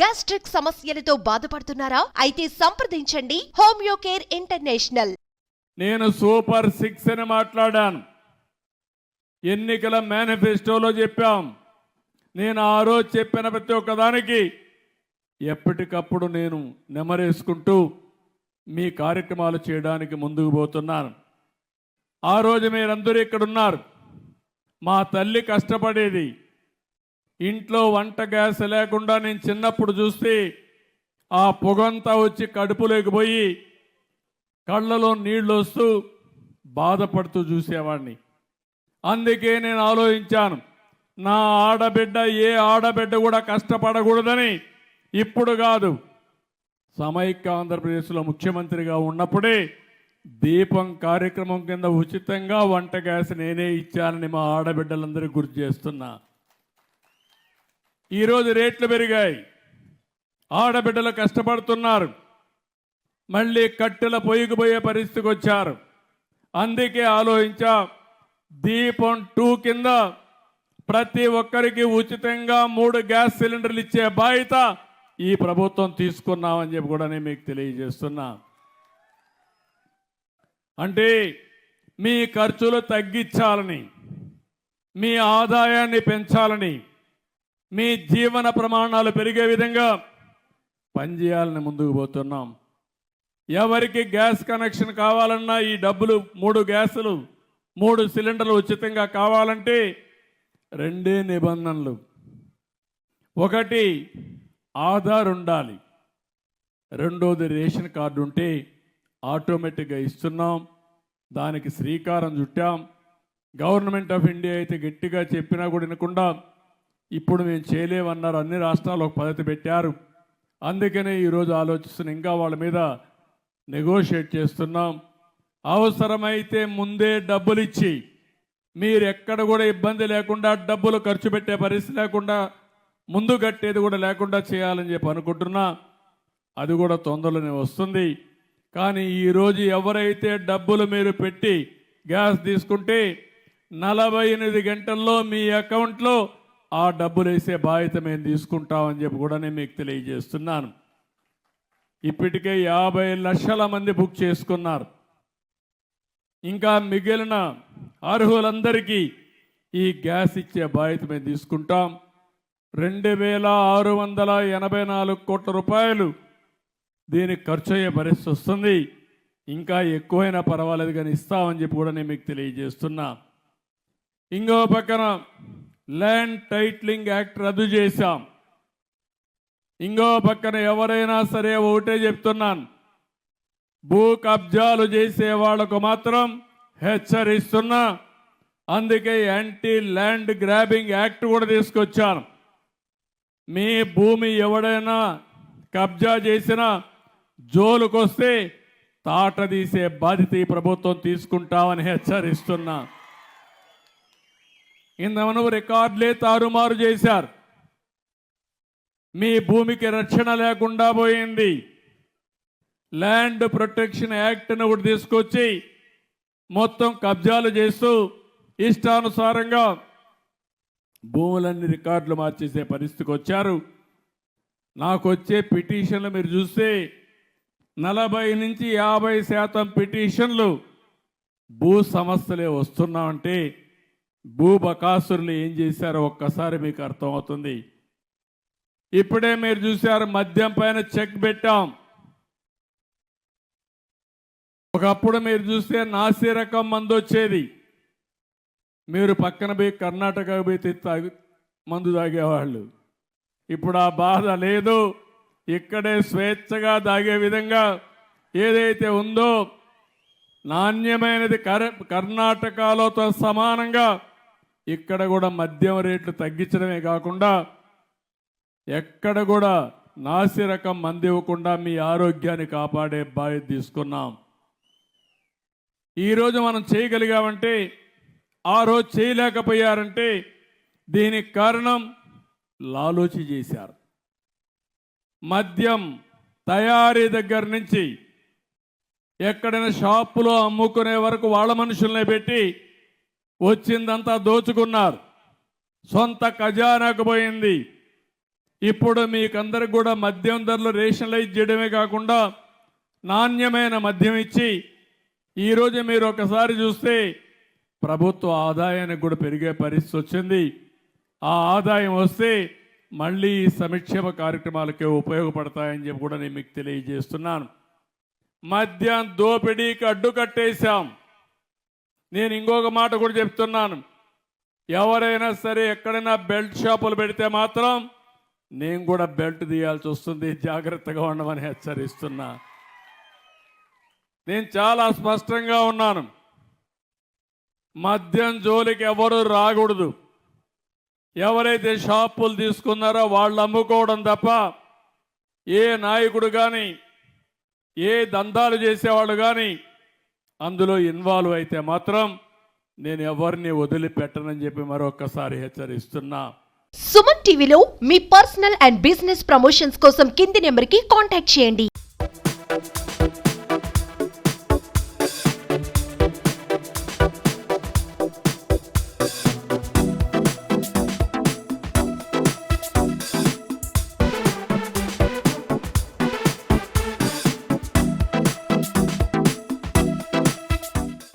Gastric సమస్యలతో బాధపడుతున్నారా? అయితే సంప్రదించండి. Homeocare International. నేను సూపర్ సిక్స్ అని మాట్లాడాను. ఎన్నికల మేనిఫెస్టోలో చెప్పాం. నేను ఆ రోజు చెప్పిన ప్రతి ఒక్క దానికి ఎప్పటికప్పుడు నేను నెమరేసుకుంటూ మీ కార్యక్రమాలు చేయడానికి ముందుకు పోతున్నాను. ఆ రోజు మీరందరూ ఇక్కడ ఉన్నారు మా తల్లి కష్టపడేది ఇంట్లో వంట గ్యాస్ లేకుండా నేను చిన్నప్పుడు చూస్తే ఆ పొగంతా వచ్చి కడుపులోకి పోయి కళ్ళలో నీళ్ళు వస్తూ బాధపడుతూ చూసేవాడిని అందుకే నేను ఆలోచించాను నా ఆడబిడ్డ ఏ ఆడబిడ్డ కూడా కష్టపడకూడదని. ఇప్పుడు కాదు సమైక్య ఆంధ్రప్రదేశ్లో ముఖ్యమంత్రిగా ఉన్నప్పుడే దీపం కార్యక్రమం కింద ఉచితంగా వంట గ్యాస్ నేనే ఇచ్చానని మా ఆడబిడ్డలందరికీ గుర్తు చేస్తున్నా. ఈరోజు రేట్లు పెరిగాయి. ఆడబిడ్డలు కష్టపడుతున్నారు. మళ్ళీ కట్టెల పొయ్యిపోయే పరిస్థితికి వచ్చారు. అందుకే ఆలోచించా దీపం టూ కింద ప్రతి ఒక్కరికి ఉచితంగా మూడు గ్యాస్ సిలిండర్లు ఇచ్చే బాధ్యత ఈ ప్రభుత్వం తీసుకున్నామని చెప్పి కూడా నేను మీకు తెలియజేస్తున్నా. అంటే మీ ఖర్చులు తగ్గించాలని మీ ఆదాయాన్ని పెంచాలని మీ జీవన ప్రమాణాలు పెరిగే విధంగా పనిచేయాలని ముందుకు పోతున్నాం. ఎవరికి గ్యాస్ కనెక్షన్ కావాలన్నా ఈ డబ్బులు మూడు గ్యాసులు మూడు సిలిండర్లు ఉచితంగా కావాలంటే రెండే నిబంధనలు. ఒకటి ఆధార్ ఉండాలి. రెండోది రేషన్ కార్డు ఉంటే ఆటోమేటిక్గా ఇస్తున్నాం. దానికి శ్రీకారం చుట్టాం. గవర్నమెంట్ ఆఫ్ ఇండియా అయితే గట్టిగా చెప్పినా కూడా వినకుండా ఇప్పుడు మేము చేయలేమన్నారు. అన్ని రాష్ట్రాలు ఒక పద్ధతి పెట్టారు. అందుకనే ఈరోజు ఆలోచిస్తున్న ఇంకా వాళ్ళ మీద నెగోషియేట్ చేస్తున్నాం. అవసరమైతే ముందే డబ్బులు ఇచ్చి మీరు ఎక్కడ కూడా ఇబ్బంది లేకుండా డబ్బులు ఖర్చు పెట్టే పరిస్థితి లేకుండా ముందు కట్టేది కూడా లేకుండా చేయాలని చెప్పి అనుకుంటున్నా. అది కూడా తొందరలోనే వస్తుంది. కానీ ఈరోజు ఎవరైతే డబ్బులు మీరు పెట్టి గ్యాస్ తీసుకుంటే నలభై ఎనిమిది గంటల్లో మీ అకౌంట్లో ఆ డబ్బులు వేసే బాధ్యత మేము తీసుకుంటామని చెప్పి కూడా నేను మీకు తెలియజేస్తున్నాను. ఇప్పటికే యాభై లక్షల మంది బుక్ చేసుకున్నారు. ఇంకా మిగిలిన అర్హులందరికీ ఈ గ్యాస్ ఇచ్చే బాధ్యత మేము తీసుకుంటాం. రెండు వేల ఆరు వందల ఎనభై నాలుగు కోట్ల రూపాయలు దీనికి ఖర్చు అయ్యే పరిస్థితి వస్తుంది. ఇంకా ఎక్కువైనా పర్వాలేదు కానీ ఇస్తామని చెప్పి కూడా నేను మీకు తెలియజేస్తున్నా. ఇంకో పక్కన ల్యాండ్ టైట్లింగ్ యాక్ట్ రద్దు చేశాం. ఇంకో పక్కన ఎవరైనా సరే ఒకటే చెప్తున్నాను. భూ కబ్జాలు చేసే వాళ్ళకు మాత్రం హెచ్చరిస్తున్నా. అందుకే యాంటీ ల్యాండ్ గ్రాబింగ్ యాక్ట్ కూడా తీసుకొచ్చాను. మీ భూమి ఎవడైనా కబ్జా చేసినా జోలుకొస్తే తాట తీసే బాధ్యత ఈ ప్రభుత్వం తీసుకుంటామని హెచ్చరిస్తున్నా. ఇంతమను రికార్డులే తారుమారు చేశారు మీ భూమికి రక్షణ లేకుండా పోయింది. ల్యాండ్ ప్రొటెక్షన్ యాక్ట్ని ఒకటి తీసుకొచ్చి మొత్తం కబ్జాలు చేస్తూ ఇష్టానుసారంగా భూములన్నీ రికార్డులు మార్చేసే పరిస్థితికి వచ్చారు. నాకు వచ్చే పిటిషన్లు మీరు చూస్తే నలభై నుంచి యాభై శాతం పిటిషన్లు భూ సమస్యలే వస్తున్నామంటే భూబకాసురులు ఏం చేశారో ఒక్కసారి మీకు అర్థమవుతుంది. ఇప్పుడే మీరు చూశారు మద్యం పైన చెక్ పెట్టాం. ఒకప్పుడు మీరు చూస్తే నాసి రకం మందు వచ్చేది. మీరు పక్కన పోయి కర్ణాటక పోయి తాగి మందు తాగేవాళ్ళు. ఇప్పుడు ఆ బాధ లేదు. ఇక్కడే స్వేచ్ఛగా తాగే విధంగా ఏదైతే ఉందో నాణ్యమైనది కర కర్ణాటకలోతో సమానంగా ఇక్కడ కూడా మద్యం రేట్లు తగ్గించడమే కాకుండా ఎక్కడ కూడా నాసి రకం మంది ఇవ్వకుండా మీ ఆరోగ్యాన్ని కాపాడే బాధ్యత తీసుకున్నాం. ఈరోజు మనం చేయగలిగామంటే ఆ రోజు చేయలేకపోయారంటే దీనికి కారణం లాలోచి చేశారు. మద్యం తయారీ దగ్గర నుంచి ఎక్కడైనా షాపులో అమ్ముకునే వరకు వాళ్ళ మనుషుల్ని పెట్టి వచ్చిందంతా దోచుకున్నారు. సొంత ఖజానాకు పోయింది. ఇప్పుడు మీకందరికి కూడా మద్యం ధరలు రేషనలైజ్ చేయడమే కాకుండా నాణ్యమైన మద్యం ఇచ్చి ఈరోజు మీరు ఒకసారి చూస్తే ప్రభుత్వ ఆదాయానికి కూడా పెరిగే పరిస్థితి వచ్చింది. ఆ ఆదాయం వస్తే మళ్ళీ ఈ సంక్షేమ కార్యక్రమాలకే ఉపయోగపడతాయని చెప్పి కూడా నేను మీకు తెలియజేస్తున్నాను. మద్యం దోపిడీకి అడ్డు కట్టేశాం నేను ఇంకొక మాట కూడా చెప్తున్నాను. ఎవరైనా సరే ఎక్కడైనా బెల్ట్ షాపులు పెడితే మాత్రం నేను కూడా బెల్ట్ తీయాల్సి వస్తుంది. జాగ్రత్తగా ఉండమని హెచ్చరిస్తున్నా. నేను చాలా స్పష్టంగా ఉన్నాను. మద్యం జోలికి ఎవరు రాకూడదు. ఎవరైతే షాపులు తీసుకున్నారో వాళ్ళు అమ్ముకోవడం తప్ప ఏ నాయకుడు కానీ ఏ దందాలు చేసేవాళ్ళు కానీ అందులో ఇన్వాల్వ్ అయితే మాత్రం నేను ఎవరిని వదిలిపెట్టనని చెప్పి మరొకసారి హెచ్చరిస్తున్నా. సుమన్ టీవీలో మీ పర్సనల్ అండ్ బిజినెస్ ప్రమోషన్స్ కోసం కింది నెంబర్కి కాంటాక్ట్ చేయండి.